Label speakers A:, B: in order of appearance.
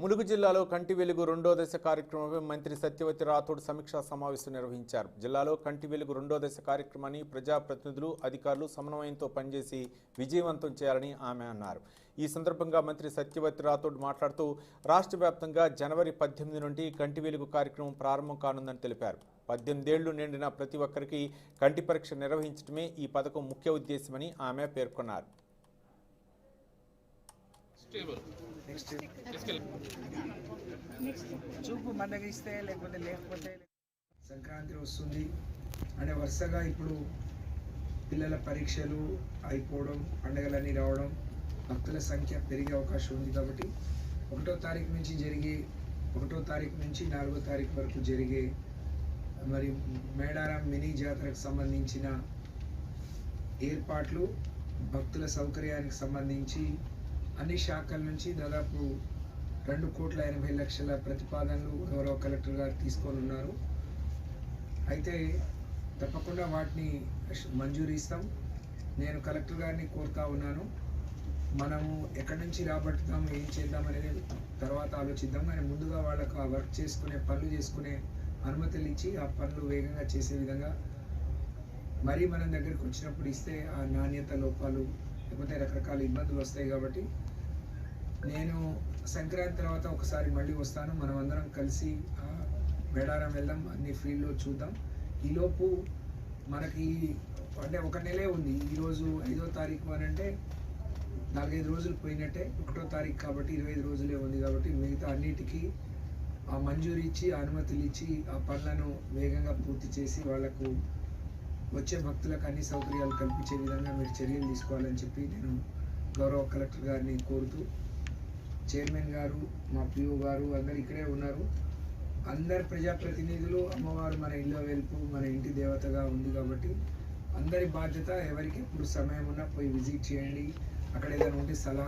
A: ములుగు జిల్లాలో కంటి వెలుగు రెండో దశ కార్యక్రమంపై మంత్రి సత్యవతి రాథోడ్ సమీక్షా సమావేశం నిర్వహించారు. జిల్లాలో కంటి వెలుగు రెండో దశ కార్యక్రమాన్ని ప్రజాప్రతినిధులు అధికారులు సమన్వయంతో పనిచేసి విజయవంతం చేయాలని ఆమె అన్నారు. ఈ సందర్భంగా మంత్రి సత్యవతి రాథోడ్ మాట్లాడుతూ రాష్ట్ర వ్యాప్తంగా జనవరి పద్దెనిమిది నుండి కంటి వెలుగు కార్యక్రమం ప్రారంభం కానుందని తెలిపారు. పద్దెనిమిదేళ్ళు నిండిన ప్రతి ఒక్కరికి కంటి పరీక్ష నిర్వహించడమే ఈ పథకం ముఖ్య ఉద్దేశమని ఆమె పేర్కొన్నారు.
B: చూపు మందగిస్తే లేకపోతే లేకపోతే సంక్రాంతి వస్తుంది. అంటే వరుసగా ఇప్పుడు పిల్లల పరీక్షలు అయిపోవడం పండగలన్నీ రావడం భక్తుల సంఖ్య పెరిగే అవకాశం ఉంది కాబట్టి ఒకటో తారీఖు నుంచి జరిగే ఒకటో తారీఖు నుంచి నాలుగో తారీఖు వరకు జరిగే మరి మేడారం మినీ జాతరకు సంబంధించిన ఏర్పాట్లు భక్తుల సౌకర్యానికి సంబంధించి అన్ని శాఖల నుంచి దాదాపు రెండు కోట్ల ఎనభై లక్షల ప్రతిపాదనలు గౌరవ కలెక్టర్ గారు తీసుకొని ఉన్నారు. అయితే తప్పకుండా వాటిని మంజూరు ఇస్తాం. నేను కలెక్టర్ గారిని కోరుతా ఉన్నాను. మనము ఎక్కడి నుంచి రాబట్టుతాం ఏం చేద్దాం అనేది తర్వాత ఆలోచిద్దాం. కానీ ముందుగా వాళ్ళకు ఆ వర్క్ చేసుకునే పనులు చేసుకునే అనుమతులు ఇచ్చి ఆ పనులు వేగంగా చేసే విధంగా మరీ మనం దగ్గరికి వచ్చినప్పుడు ఇస్తే ఆ నాణ్యత లోపాలు లేకపోతే రకరకాల ఇబ్బందులు వస్తాయి కాబట్టి నేను సంక్రాంతి తర్వాత ఒకసారి మళ్ళీ వస్తాను. మనం అందరం కలిసి మేడారం వెళ్దాం అన్ని ఫీల్డ్లో చూద్దాం. ఈలోపు మనకి అంటే ఒక నెలే ఉంది. ఈరోజు ఐదో తారీఖు అని అంటే నాలుగైదు రోజులు పోయినట్టే. ఒకటో తారీఖు కాబట్టి ఇరవై ఐదు రోజులే ఉంది కాబట్టి మిగతా అన్నిటికీ ఆ మంజూరు ఇచ్చి ఆ అనుమతులు ఇచ్చి ఆ పనులను వేగంగా పూర్తి చేసి వాళ్ళకు వచ్చే భక్తులకు అన్ని సౌకర్యాలు కల్పించే విధంగా మీరు చర్యలు తీసుకోవాలని చెప్పి నేను గౌరవ కలెక్టర్ గారిని కోరుతూ చైర్మన్ గారు మా పిఓ గారు అందరు ఇక్కడే ఉన్నారు. అందరు ప్రజాప్రతినిధులు అమ్మవారు మన ఇళ్ళ వెలుపు మన ఇంటి దేవతగా ఉంది కాబట్టి అందరి బాధ్యత ఎవరికి ఎప్పుడు సమయం ఉన్నా పోయి విజిట్ చేయండి. అక్కడ ఏదైనా ఉంటే సలహా